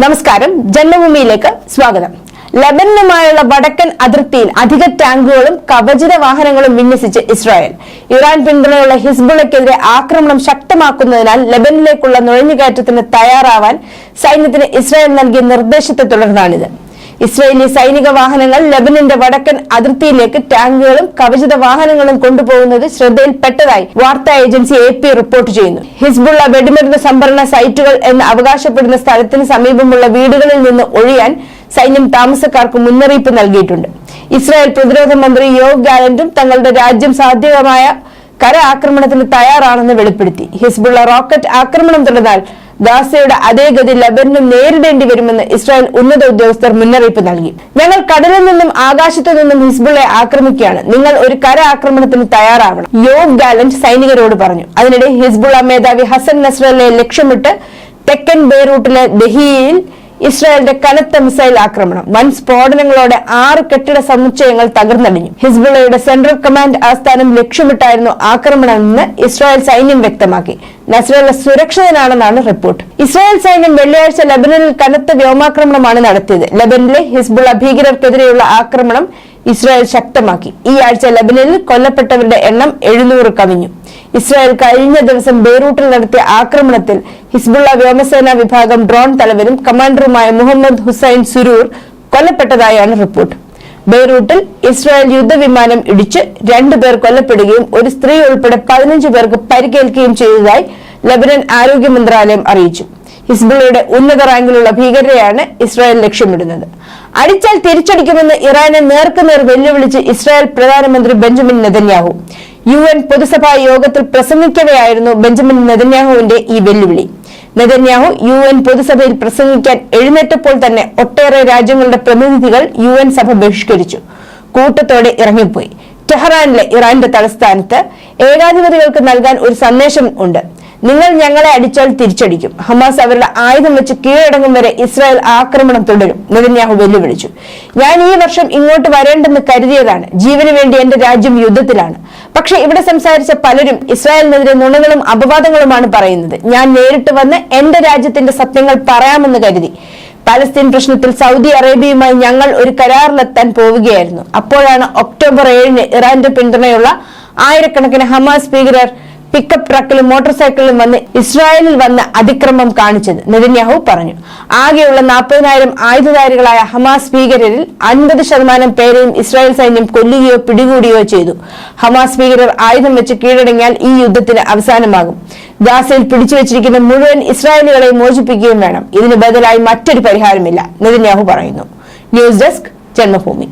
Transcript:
നമസ്കാരം. ജന്മഭൂമിയിലേക്ക് സ്വാഗതം. ലബനനുമായുള്ള വടക്കൻ അതിർത്തിയിൽ അധിക ടാങ്കുകളും കവചിത വാഹനങ്ങളും വിന്യസിച്ച് ഇസ്രായേൽ. ഇറാൻ പിന്തുണയുള്ള ഹിസ്ബുള്ളക്കെതിരെ ആക്രമണം ശക്തമാക്കുന്നതിനാൽ ലബനിലേക്കുള്ള നുഴഞ്ഞുകയറ്റത്തിന് തയ്യാറാവാൻ സൈന്യത്തിന് ഇസ്രായേൽ നൽകിയ നിർദ്ദേശത്തെ തുടർന്നാണിത്. ഇസ്രായേലി സൈനിക വാഹനങ്ങൾ ലബനന്റെ വടക്കൻ അതിർത്തിയിലേക്ക് ടാങ്കുകളും കവചിത വാഹനങ്ങളും കൊണ്ടുപോകുന്നത് ശ്രദ്ധയിൽപ്പെട്ടതായി വാർത്താ ഏജൻസി എ പി റിപ്പോർട്ട് ചെയ്യുന്നു. ഹിസ്ബുള്ള വെടിമരുന്ന് സംഭരണ സൈറ്റുകൾ എന്ന് അവകാശപ്പെടുന്ന സ്ഥലത്തിന് സമീപമുള്ള വീടുകളിൽ നിന്ന് ഒഴിയാൻ സൈന്യം താമസക്കാർക്ക് മുന്നറിയിപ്പ് നൽകിയിട്ടുണ്ട്. ഇസ്രായേൽ പ്രതിരോധ മന്ത്രി യോവ് ഗാലന്റും തങ്ങളുടെ രാജ്യം സാധ്യമായ കര ആക്രമണത്തിന് തയ്യാറാണെന്ന് വെളിപ്പെടുത്തി. ഹിസ്ബുള്ള റോക്കറ്റ് ആക്രമണം തുടർന്നാൽ ഗാസയുടെ അതേ ഗതി ലബനും നേരിടേണ്ടി വരുമെന്ന് ഇസ്രായേൽ ഉന്നത ഉദ്യോഗസ്ഥർ മുന്നറിയിപ്പ് നൽകി. ഞങ്ങൾ കടലിൽ നിന്നും ആകാശത്തു നിന്നും ഹിസ്ബുളെ ആക്രമിക്കുകയാണ്. നിങ്ങൾ ഒരു കര ആക്രമണത്തിന് തയ്യാറാവണം യോഗ് ഗാലന്റ് സൈനികരോട് പറഞ്ഞു. അതിനിടെ ഹിസ്ബുള മേധാവി ഹസൻ നസ്രലെ ലക്ഷ്യമിട്ട് തെക്കൻ ബെയ്റൂട്ടിലെ ദഹിയയിൽ ഇസ്രായേലിന്റെ കനത്ത മിസൈൽ ആക്രമണം. വൻ സ്ഫോടനങ്ങളോടെ ആറ് കെട്ടിട സമുച്ചയങ്ങൾ തകർന്നടിഞ്ഞു. ഹിസ്ബുള്ളയുടെ സെൻട്രൽ കമാൻഡ് ആസ്ഥാനം ലക്ഷ്യമിട്ടായിരുന്നു ആക്രമണമെന്ന് ഇസ്രായേൽ സൈന്യം വ്യക്തമാക്കി. നസ്രല്ല സുരക്ഷിതനാണെന്നാണ് റിപ്പോർട്ട്. ഇസ്രായേൽ സൈന്യം വെള്ളിയാഴ്ച ലബനനിൽ കനത്ത വ്യോമാക്രമണമാണ് നടത്തിയത്. ലബനിലെ ഹിസ്ബുള്ള ഭീകരർക്കെതിരെയുള്ള ആക്രമണം ഇസ്രായേൽ ശക്തമാക്കി. ഈ ആഴ്ച ലബനനിൽ കൊല്ലപ്പെട്ടവരുടെ എണ്ണം എഴുന്നൂറ് കവിഞ്ഞു. ഇസ്രായേൽ കഴിഞ്ഞ ദിവസം ബെയ്റൂട്ടിൽ നടത്തിയ ആക്രമണത്തിൽ ഹിസ്ബുള്ള വ്യോമസേന വിഭാഗം ഡ്രോൺ തലവനും കമാൻഡറുമായ മുഹമ്മദ് ഹുസൈൻ സുരൂർ കൊല്ലപ്പെട്ടതായാണ് റിപ്പോർട്ട്. ബെയ്റൂട്ടിൽ ഇസ്രായേൽ യുദ്ധവിമാനം ഇടിച്ച് രണ്ടുപേർ കൊല്ലപ്പെടുകയും ഒരു സ്ത്രീ ഉൾപ്പെടെ പതിനഞ്ച് പേർക്ക് പരിക്കേൽക്കുകയും ചെയ്തതായി ലബനൻ ആരോഗ്യ മന്ത്രാലയം അറിയിച്ചു. ഹിസ്ബുള്ളയുടെ ഉന്നത റാങ്കിലുള്ള ഭീകരരെയാണ് ഇസ്രായേൽ ലക്ഷ്യമിടുന്നത്. അടിച്ചാൽ തിരിച്ചടിക്കുമെന്ന് ഇറാനെ നേർക്കുനേർ വെല്ലുവിളിച്ച് ഇസ്രായേൽ പ്രധാനമന്ത്രി ബെഞ്ചമിൻ നെതന്യാഹു. യു എൻ പൊതുസഭാ യോഗത്തിൽ പ്രസംഗിക്കവെയായിരുന്നു ബെഞ്ചമിൻ നെതന്യാഹുവിന്റെ ഈ വെല്ലുവിളി. നെതന്യാഹു യു എൻ പൊതുസഭയിൽ പ്രസംഗിക്കാൻ എഴുന്നേറ്റപ്പോൾ തന്നെ ഒട്ടേറെ രാജ്യങ്ങളുടെ പ്രതിനിധികൾ യു എൻ സഭ ബഹിഷ്കരിച്ചു. കൂട്ടത്തോടെ ഇറങ്ങിപ്പോയി. ടെഹ്റാനിലെ ഇറാന്റെ തലസ്ഥാനത്ത് ഏകാധിപതികൾക്ക് നൽകാൻ ഒരു സന്ദേശം ഉണ്ട്. നിങ്ങൾ ഞങ്ങളെ അടിച്ചാൽ തിരിച്ചടിക്കും. ഹമാസ് അവരുടെ ആയുധം വെച്ച് കീഴടങ്ങും വരെ ഇസ്രായേൽ ആക്രമണം തുടരും. നെതന്യാഹു വെല്ലുവിളിച്ചു. ഞാൻ ഈ വർഷം ഇങ്ങോട്ട് വരേണ്ടെന്ന് കരുതിയതാണ്. ജീവന് വേണ്ടി എന്റെ രാജ്യം യുദ്ധത്തിലാണ്. പക്ഷെ ഇവിടെ സംസാരിച്ച പലരും ഇസ്രായേലിനെതിരെ നുണകളും അപവാദങ്ങളുമാണ് പറയുന്നത്. ഞാൻ നേരിട്ട് വന്ന് എന്റെ രാജ്യത്തിന്റെ സത്യങ്ങൾ പറയാമെന്ന് കരുതി. പലസ്തീൻ പ്രശ്നത്തിൽ സൗദി അറേബ്യയുമായി ഞങ്ങൾ ഒരു കരാറിലെത്താൻ പോവുകയായിരുന്നു. അപ്പോഴാണ് ഒക്ടോബർ ഏഴിന് ഇറാന്റെ പിന്തുണയുള്ള ആയിരക്കണക്കിന് ഹമാസ് ഭീകരർ പിക്കപ്പ് ട്രക്കിലും മോട്ടോർ സൈക്കിളിലും വന്ന് ഇസ്രായേലിൽ വന്ന് അതിക്രമം കാണിച്ചത് നെതന്യാഹു പറഞ്ഞു. ആകെയുള്ള നാൽപ്പതിനായിരം ആയുധധാരികളായ ഹമാസ് ഭീകരരിൽ അൻപത് ശതമാനം പേരെയും ഇസ്രായേൽ സൈന്യം കൊല്ലുകയോ പിടികൂടിയോ ചെയ്തു. ഹമാസ് ഭീകരർ ആയുധം വെച്ച് കീഴടങ്ങിയാൽ ഈ യുദ്ധത്തിന് അവസാനമാകും. ഗാസയിൽ പിടിച്ചു വെച്ചിരിക്കുന്ന മുഴുവൻ ഇസ്രായേലുകളെ മോചിപ്പിക്കുകയും വേണം. ഇതിന് ബദലായി മറ്റൊരു പരിഹാരമില്ല നെതന്യാഹു പറയുന്നു. News desk Janmabhumi.